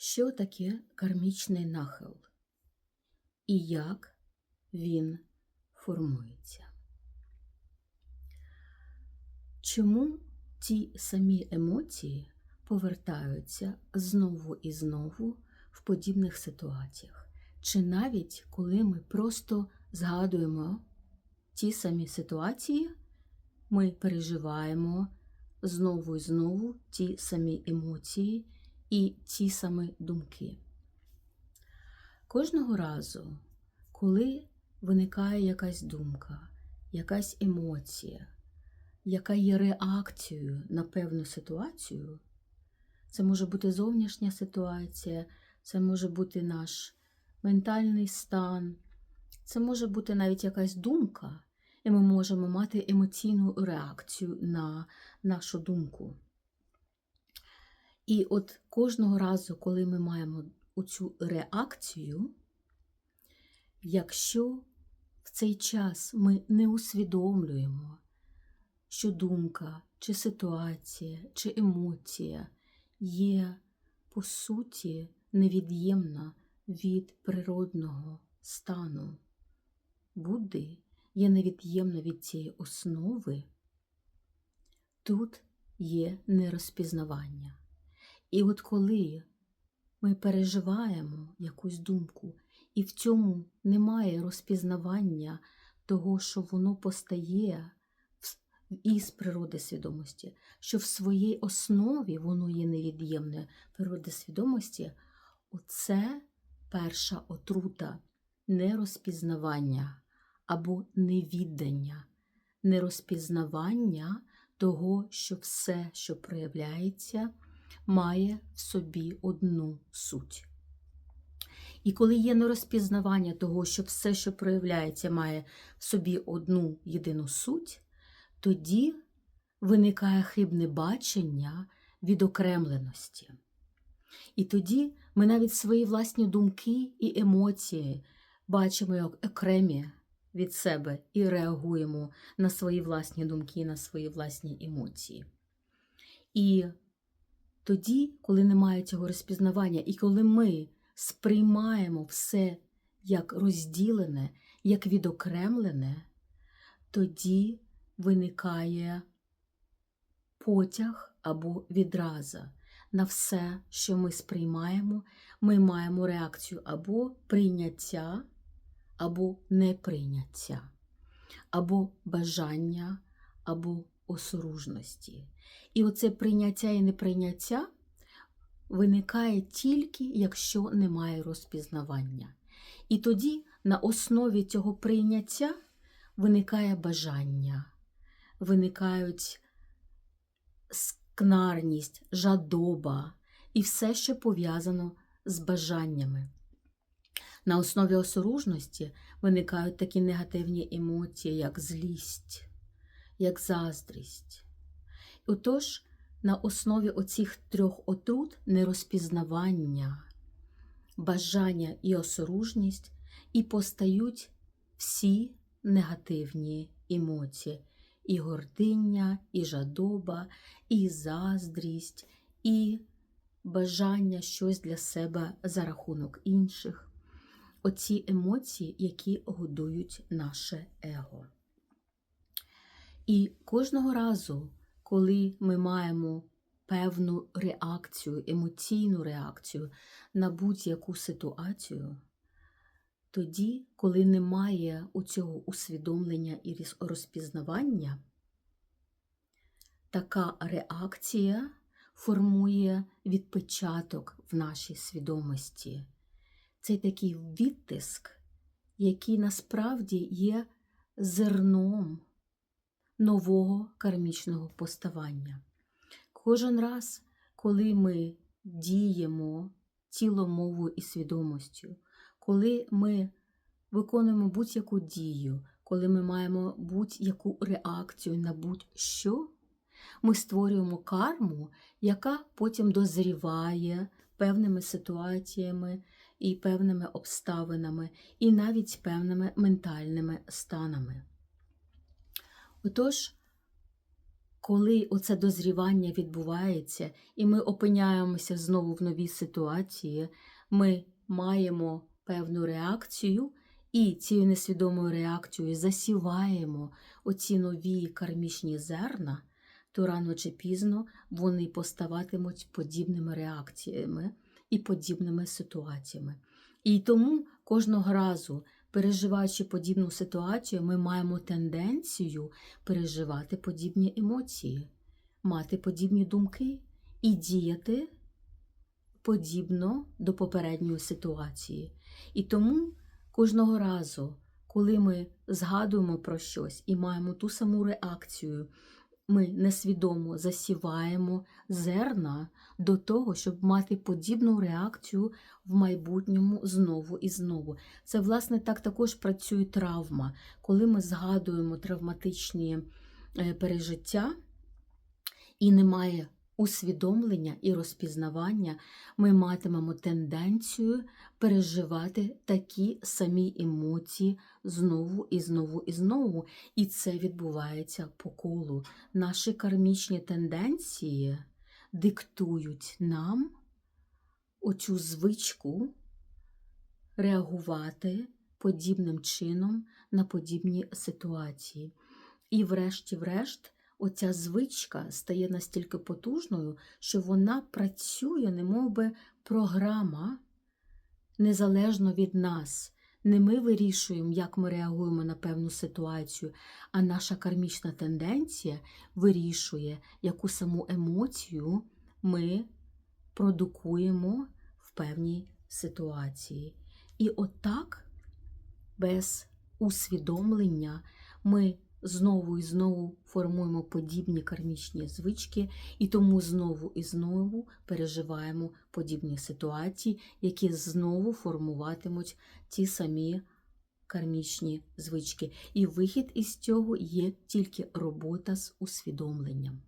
що таке кармічний нахил і як він формується. Чому ті самі емоції повертаються знову і знову в подібних ситуаціях? Чи навіть коли ми просто згадуємо ті самі ситуації, ми переживаємо знову і знову ті самі емоції і ті самі думки. Кожного разу, коли виникає якась думка, якась емоція, яка є реакцією на певну ситуацію, це може бути зовнішня ситуація, це може бути наш ментальний стан, це може бути навіть якась думка, і ми можемо мати емоційну реакцію на нашу думку. І от кожного разу, коли ми маємо оцю реакцію, якщо в цей час ми не усвідомлюємо, що думка, чи ситуація, чи емоція є по суті невід'ємна від природного стану Будди, є невід'ємна від цієї основи, тут є нерозпізнавання. І от коли ми переживаємо якусь думку, і в цьому немає розпізнавання того, що воно постає із природи свідомості, що в своїй основі воно є невід'ємне природи свідомості, оце перша отрута нерозпізнавання або невіддання, нерозпізнавання того, що все, що проявляється, має в собі одну суть. І коли є нерозпізнавання того, що все, що проявляється, має в собі одну єдину суть, тоді виникає хибне бачення відокремленості. І тоді ми навіть свої власні думки і емоції бачимо як окремі від себе і реагуємо на свої власні думки, на свої власні емоції. І тоді, коли немає цього розпізнавання, і коли ми сприймаємо все як розділене, як відокремлене, тоді виникає потяг або відраза. На все, що ми сприймаємо, ми маємо реакцію або прийняття, або неприйняття, або бажання, або осоружності. І оце прийняття і неприйняття виникає тільки, якщо немає розпізнавання. І тоді на основі цього прийняття виникає бажання, виникають скнарність, жадоба і все, що пов'язано з бажаннями. На основі осоружності виникають такі негативні емоції, як злість, як заздрість. Отож, на основі оцих трьох отрут нерозпізнавання, бажання і осоружність і постають всі негативні емоції, і гординня, і жадоба, і заздрість, і бажання щось для себе за рахунок інших. Оці емоції, які годують наше его. І кожного разу, коли ми маємо певну реакцію, емоційну реакцію на будь-яку ситуацію, тоді, коли немає у цього усвідомлення і розпізнавання, така реакція формує відпечаток в нашій свідомості. Це такий відтиск, який насправді є зерном нового кармічного поставання. Кожен раз, коли ми діємо тілом, мовою і свідомістю, коли ми виконуємо будь-яку дію, коли ми маємо будь-яку реакцію на будь-що, ми створюємо карму, яка потім дозріває певними ситуаціями і певними обставинами, і навіть певними ментальними станами. Отож, коли оце дозрівання відбувається, і ми опиняємося знову в новій ситуації, ми маємо певну реакцію, і цією несвідомою реакцією засіваємо оці нові кармічні зерна, то рано чи пізно вони поставатимуть подібними реакціями і подібними ситуаціями. І тому кожного разу, переживаючи подібну ситуацію, ми маємо тенденцію переживати подібні емоції, мати подібні думки і діяти подібно до попередньої ситуації. І тому кожного разу, коли ми згадуємо про щось і маємо ту саму реакцію, ми несвідомо засіваємо зерна до того, щоб мати подібну реакцію в майбутньому знову і знову. Це, власне, так також працює травма. Коли ми згадуємо травматичні е, пережиття і немає усвідомлення і розпізнавання, ми матимемо тенденцію переживати такі самі емоції знову і знову і знову. І це відбувається по колу. Наші кармічні тенденції диктують нам оцю звичку реагувати подібним чином на подібні ситуації. І, врешті-врешт, оця звичка стає настільки потужною, що вона працює, немов би програма незалежно від нас. Не ми вирішуємо, як ми реагуємо на певну ситуацію, а наша кармічна тенденція вирішує, яку саму емоцію ми продукуємо в певній ситуації. І отак, без усвідомлення, ми знову і знову формуємо подібні кармічні звички, і тому знову і знову переживаємо подібні ситуації, які знову формуватимуть ті самі кармічні звички. І вихід із цього є тільки робота з усвідомленням.